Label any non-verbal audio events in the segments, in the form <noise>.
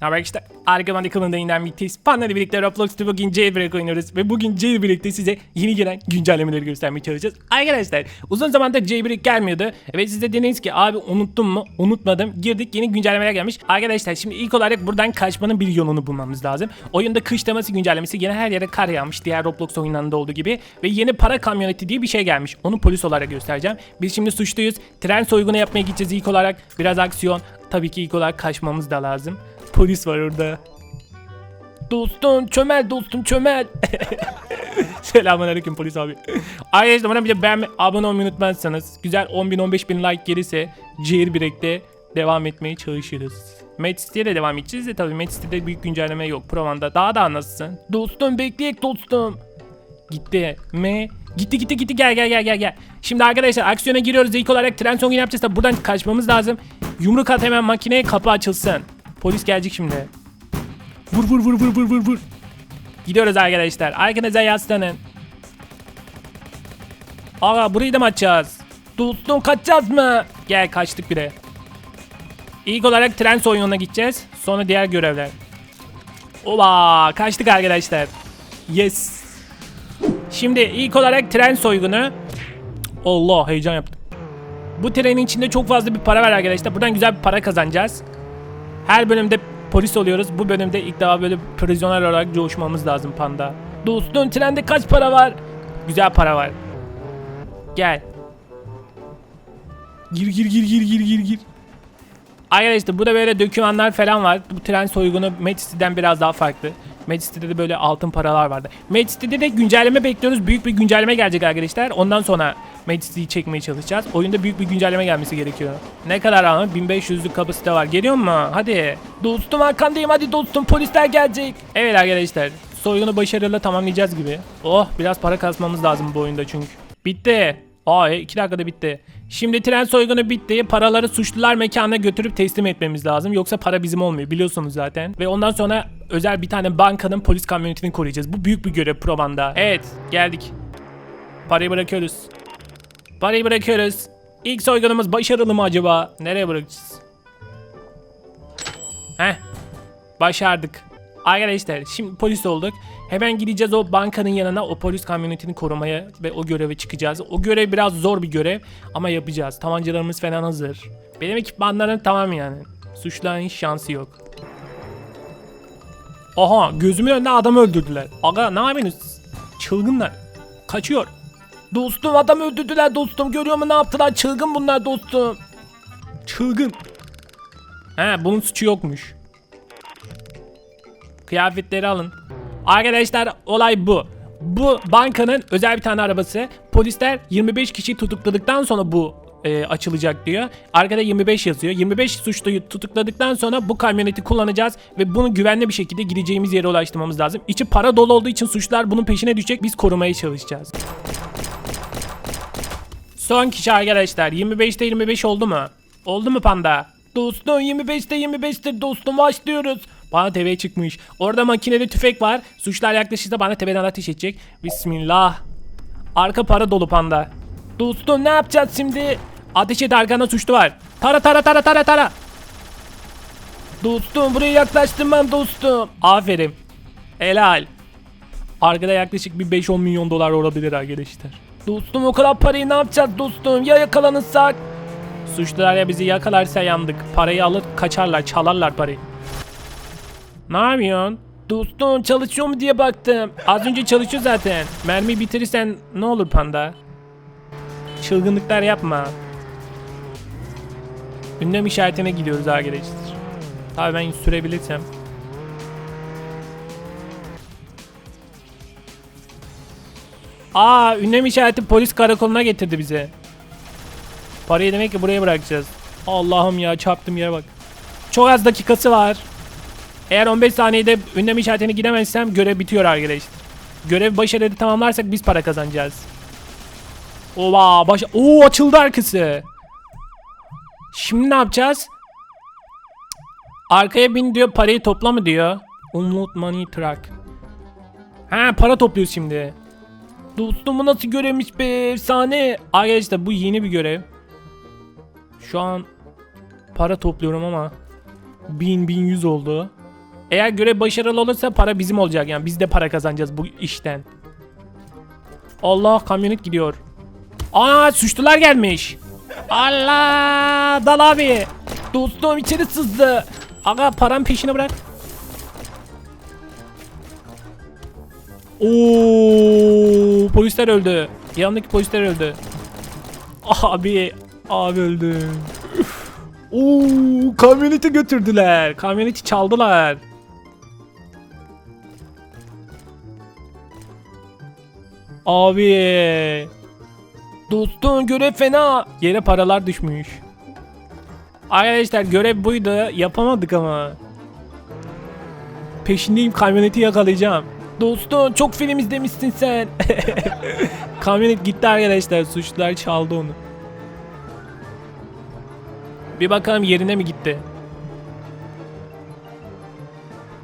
Ne haber işte Arkadan kanalında yeniden birlikteyiz. Panla birlikte Roblox'ta bugün Jailbreak oynuyoruz. Ve bugün Jailbreak'te size yeni gelen güncellemeleri göstermeye çalışacağız. Arkadaşlar uzun zamandır Jailbreak gelmiyordu. Ve siz de dediniz ki abi unuttun mu? Unutmadım. Girdik yeni güncellemeler gelmiş. Arkadaşlar şimdi ilk olarak buradan kaçmanın bir yolunu bulmamız lazım. Oyunda kış teması güncellemesi yine her yere kar yağmış. Diğer Roblox oyunlarında olduğu gibi. Ve yeni para kamyoneti diye bir şey gelmiş. Onu polis olarak göstereceğim. Biz şimdi suçluyuz. Tren soygunu yapmaya gideceğiz ilk olarak. Biraz aksiyon. Tabii ki ilk olarak kaçmamız da lazım. Polis var orada. Dostum çömel dostum çömel. <laughs> Selamünaleyküm polis abi. Arkadaşlar bana bir de beğenme, abone olmayı unutmazsanız güzel 10 bin 15 bin like gelirse Jailbreak'te devam etmeye çalışırız. City'ye de devam edeceğiz de tabii Mad City'de büyük güncelleme yok. Provan'da daha da nasılsın? Dostum bekleyek dostum. Gitti mi? Gitti gitti gitti gel gel gel gel gel. Şimdi arkadaşlar aksiyona giriyoruz. İlk olarak tren sonu yapacağız da buradan kaçmamız lazım. Yumruk at hemen makineye kapı açılsın. Polis gelecek şimdi. Vur vur vur vur vur vur vur. Gidiyoruz arkadaşlar. Arkanıza yaslanın. Aga burayı da mı açacağız? Dostum kaçacağız mı? Gel kaçtık bile. İlk olarak tren soyununa gideceğiz. Sonra diğer görevler. Oba kaçtık arkadaşlar. Yes. Şimdi ilk olarak tren soygunu. Allah heyecan yaptım. Bu trenin içinde çok fazla bir para var arkadaşlar. Buradan güzel bir para kazanacağız. Her bölümde polis oluyoruz. Bu bölümde ilk defa böyle prizyoner olarak coşmamız lazım panda. Dostum trende kaç para var? Güzel para var. Gel. Gir gir gir gir gir gir gir. Arkadaşlar burada böyle dokümanlar falan var. Bu tren soygunu Medicity'den biraz daha farklı. Medicity'de de böyle altın paralar vardı. Medicity'de de güncelleme bekliyoruz. Büyük bir güncelleme gelecek arkadaşlar. Ondan sonra Medicity'yi çekmeye çalışacağız. Oyunda büyük bir güncelleme gelmesi gerekiyor. Ne kadar ama? 1500'lük kapasite var. Geliyor mu? Hadi. Dostum arkandayım hadi dostum polisler gelecek. Evet arkadaşlar. Soygunu başarıyla tamamlayacağız gibi. Oh biraz para kasmamız lazım bu oyunda çünkü. Bitti. Aa 2 dakikada bitti. Şimdi tren soygunu bitti. Paraları suçlular mekanına götürüp teslim etmemiz lazım. Yoksa para bizim olmuyor biliyorsunuz zaten. Ve ondan sonra özel bir tane bankanın polis kamyonetini koruyacağız. Bu büyük bir görev Provan'da. Evet geldik. Parayı bırakıyoruz. Parayı bırakıyoruz. İlk soygunumuz başarılı mı acaba? Nereye bırakacağız? Heh. Başardık. Arkadaşlar şimdi polis olduk. Hemen gideceğiz o bankanın yanına o polis kamyonetini korumaya ve o göreve çıkacağız. O görev biraz zor bir görev ama yapacağız. Tabancalarımız falan hazır. Benim ekipmanlarım tamam yani. Suçluların hiç şansı yok. Aha gözümün önünde adam öldürdüler. Aga ne yapıyorsunuz? Çılgınlar. Kaçıyor. Dostum adam öldürdüler dostum. Görüyor musun ne yaptılar? Çılgın bunlar dostum. Çılgın. He bunun suçu yokmuş. Kıyafetleri alın. Arkadaşlar olay bu. Bu bankanın özel bir tane arabası. Polisler 25 kişiyi tutukladıktan sonra bu e, açılacak diyor. Arkada 25 yazıyor. 25 suçluyu tutukladıktan sonra bu kamyoneti kullanacağız ve bunu güvenli bir şekilde gideceğimiz yere ulaştırmamız lazım. İçi para dolu olduğu için suçlular bunun peşine düşecek. Biz korumaya çalışacağız. Son kişi arkadaşlar. 25'te 25 oldu mu? Oldu mu panda? Dostum 25'te 25'tir dostum başlıyoruz. Bana tepeye çıkmış. Orada makinede tüfek var. Suçlar yaklaşırsa bana tepeden ateş edecek. Bismillah. Arka para dolu panda. Dostum ne yapacağız şimdi? Ateş et arkanda suçlu var. Tara tara tara tara tara. Dostum buraya yaklaştırmam dostum. Aferin. Helal. Arkada yaklaşık bir 5-10 milyon dolar olabilir arkadaşlar. Dostum o kadar parayı ne yapacağız dostum? Ya yakalanırsak? Suçlular ya bizi yakalarsa yandık. Parayı alır kaçarlar çalarlar parayı. Ne yapıyorsun? Dostum çalışıyor mu diye baktım. Az önce çalışıyor zaten. Mermi bitirirsen ne olur panda? Çılgınlıklar yapma. Ünlem işaretine gidiyoruz arkadaşlar. Tabii ben sürebilirsem. Aa ünlem işareti polis karakoluna getirdi bize. Parayı demek ki buraya bırakacağız. Allah'ım ya çarptım yere bak. Çok az dakikası var. Eğer 15 saniyede ünlem işaretine gidemezsem görev bitiyor arkadaşlar. Görev başarılı tamamlarsak biz para kazanacağız. Ova baş Oo açıldı arkası. Şimdi ne yapacağız? Arkaya bin diyor parayı topla mı diyor. Unload money truck. Ha para topluyoruz şimdi. Dostum bu nasıl görevmiş be efsane. Arkadaşlar bu yeni bir görev. Şu an para topluyorum ama 1000 1100 oldu. Eğer görev başarılı olursa para bizim olacak yani biz de para kazanacağız bu işten. Allah kamyonet gidiyor. Aa suçlular gelmiş. Allah dal abi. Dostum içeri sızdı. Aga param peşine bırak. Oo polisler öldü. Yanındaki polisler öldü. Abi abi öldü. Oo kamyoneti götürdüler. Kamyoneti çaldılar. Abi. Dostum görev fena. Yere paralar düşmüş. Arkadaşlar görev buydu. Yapamadık ama. Peşindeyim kamyoneti yakalayacağım. Dostum çok film izlemişsin sen. <laughs> Kamyonet gitti arkadaşlar. Suçlular çaldı onu. Bir bakalım yerine mi gitti?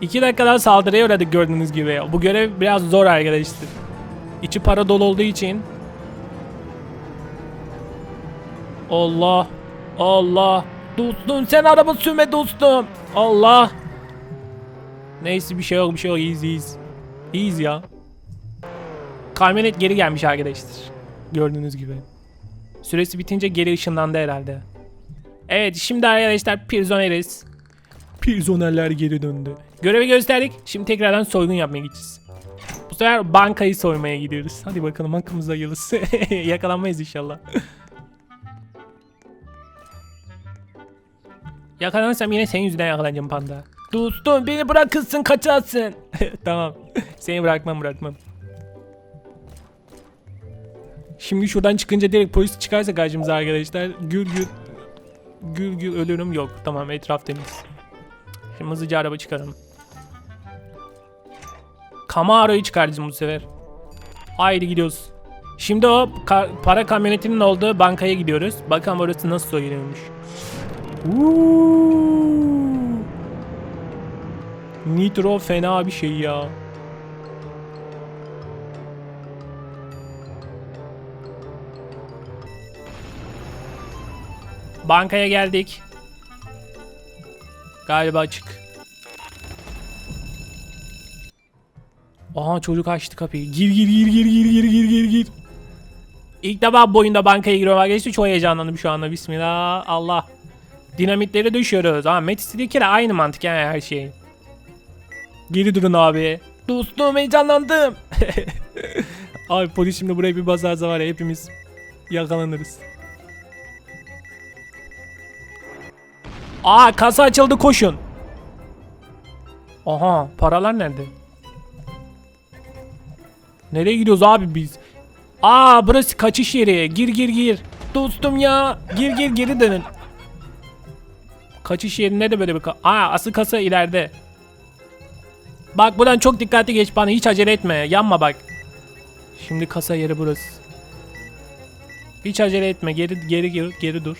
İki dakikadan saldırıya uğradık gördüğünüz gibi. Bu görev biraz zor arkadaşlar. İçi para dolu olduğu için. Allah. Allah. Dostum sen araba sürme dostum. Allah. Neyse bir şey yok bir şey yok iyiyiz iyiyiz. İyiyiz ya. Kamyonet geri gelmiş arkadaşlar. Gördüğünüz gibi. Süresi bitince geri ışınlandı herhalde. Evet şimdi arkadaşlar Pirzoneriz. Pirzonerler geri döndü. Görevi gösterdik. Şimdi tekrardan soygun yapmaya gideceğiz. Bu sefer bankayı soymaya gidiyoruz. Hadi bakalım hakkımız hayırlısı. <laughs> Yakalanmayız inşallah. Yakalanırsam yine senin yüzünden yakalanacağım panda. Dostum beni bırakırsın kaçarsın. <laughs> tamam. Seni bırakmam bırakmam. Şimdi şuradan çıkınca direkt polis çıkarsa karşımıza arkadaşlar. Gül gül. Gül gül ölürüm yok. Tamam etraf temiz. Şimdi hızlıca araba çıkaralım. Camaro'yu çıkaracağım bu sefer. Haydi gidiyoruz. Şimdi o ka- para kamyonetinin olduğu bankaya gidiyoruz. Bakalım orası nasıl soyuluyormuş. Uuu. Nitro fena bir şey ya. Bankaya geldik. Galiba açık. Aha çocuk açtı kapıyı. Gir gir gir gir gir gir gir gir gir. İlk defa bu oyunda bankaya giriyorum arkadaşlar. Çok heyecanlandım şu anda. Bismillah. Allah. Dinamitleri düşüyoruz. Ama Metis'teki de aynı mantık yani her şey. Geri durun abi. Dostum heyecanlandım. <laughs> abi polis şimdi buraya bir basarsa var ya hepimiz yakalanırız. Aa kasa açıldı koşun. Aha paralar nerede? Nereye gidiyoruz abi biz? Aa burası kaçış yeri. Gir gir gir. Dostum ya. Gir gir geri dönün. Kaçış yerinde de böyle bir Aa asıl kasa ileride. Bak buradan çok dikkatli geç bana hiç acele etme. Yanma bak. Şimdi kasa yeri burası. Hiç acele etme. Geri geri geri, geri dur.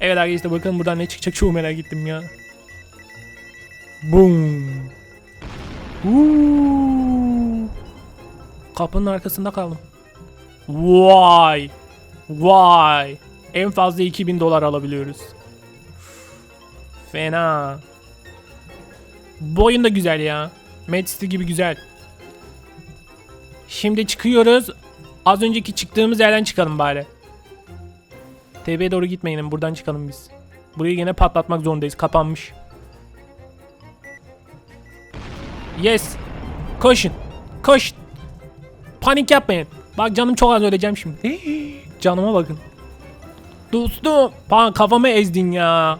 Evet arkadaşlar bakalım buradan ne çıkacak çok merak ettim ya. Boom. Uuu. Kapının arkasında kaldım. Vay. Vay. En fazla 2000 dolar alabiliyoruz. Fena. Bu oyun da güzel ya. Mad City gibi güzel. Şimdi çıkıyoruz. Az önceki çıktığımız yerden çıkalım bari. TB'ye doğru gitmeyin. Buradan çıkalım biz. Burayı yine patlatmak zorundayız. Kapanmış. Yes. Koşun. Koş. Panik yapmayın. Bak canım çok az öleceğim şimdi. <gasps> Canıma bakın. Dostum. Kafamı ezdin ya.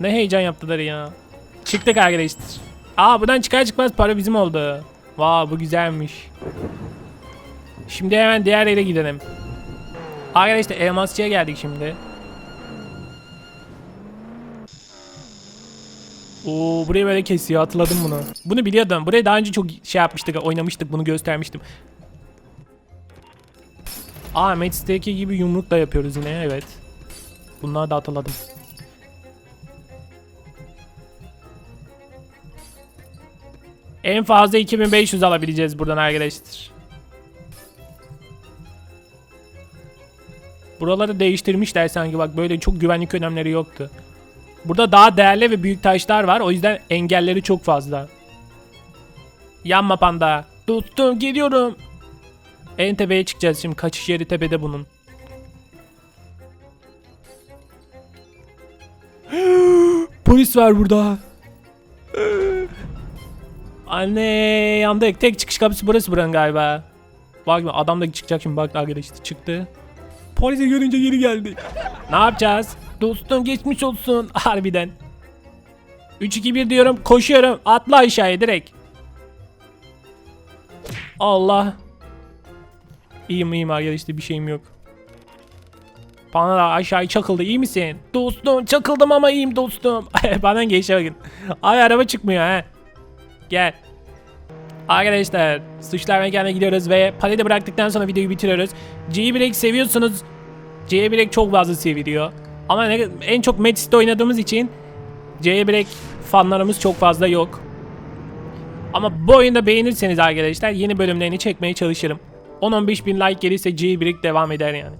Ne heyecan yaptılar ya. Çıktık arkadaşlar. Aa buradan çıkar çıkmaz para bizim oldu. Vay bu güzelmiş. Şimdi hemen diğer yere gidelim. Arkadaşlar elmasçıya geldik şimdi. Oo buraya böyle kesiyor hatırladım bunu. Bunu biliyordum. Buraya daha önce çok şey yapmıştık oynamıştık bunu göstermiştim. Aa Match'teki gibi yumruk da yapıyoruz yine evet. Bunları da hatırladım. En fazla 2500 alabileceğiz buradan arkadaşlar. Buraları değiştirmişler sanki bak böyle çok güvenlik önlemleri yoktu. Burada daha değerli ve büyük taşlar var o yüzden engelleri çok fazla. Yanma panda. Tuttum geliyorum. En tepeye çıkacağız şimdi kaçış yeri tepede bunun. <gasps> Polis var burada. Anne yandık. Tek çıkış kapısı burası buranın galiba. Bak adam da çıkacak şimdi bak arkadaşlar çıktı. Polisi görünce geri geldi. ne yapacağız? Dostum geçmiş olsun <laughs> harbiden. 3-2-1 diyorum koşuyorum atla aşağıya direkt. Allah. İyiyim iyiyim arkadaşlar bir şeyim yok. Bana da aşağıya çakıldı iyi misin? Dostum çakıldım ama iyiyim dostum. <laughs> Bana geçe bakın. Ay araba çıkmıyor ha. Gel. Arkadaşlar suçlar mekanına gidiyoruz ve paleti bıraktıktan sonra videoyu bitiriyoruz. J-Break seviyorsunuz. J-Break çok fazla seviliyor. Ama ne- en çok Metis'te oynadığımız için J-Break fanlarımız çok fazla yok. Ama bu oyunda beğenirseniz arkadaşlar yeni bölümlerini çekmeye çalışırım. 10-15 bin like gelirse J-Break devam eder yani.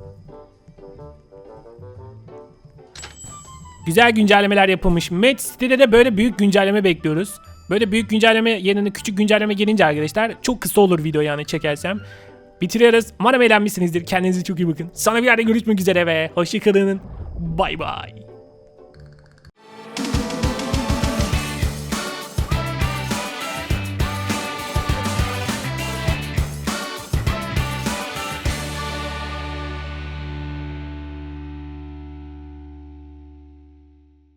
Güzel güncellemeler yapılmış. Met City'de de böyle büyük güncelleme bekliyoruz. Böyle büyük güncelleme yerine küçük güncelleme gelince arkadaşlar çok kısa olur video yani çekersem. Bitiriyoruz. Umarım eğlenmişsinizdir. Kendinize çok iyi bakın. Sonra bir yerde görüşmek üzere ve hoşçakalın. Bay bay.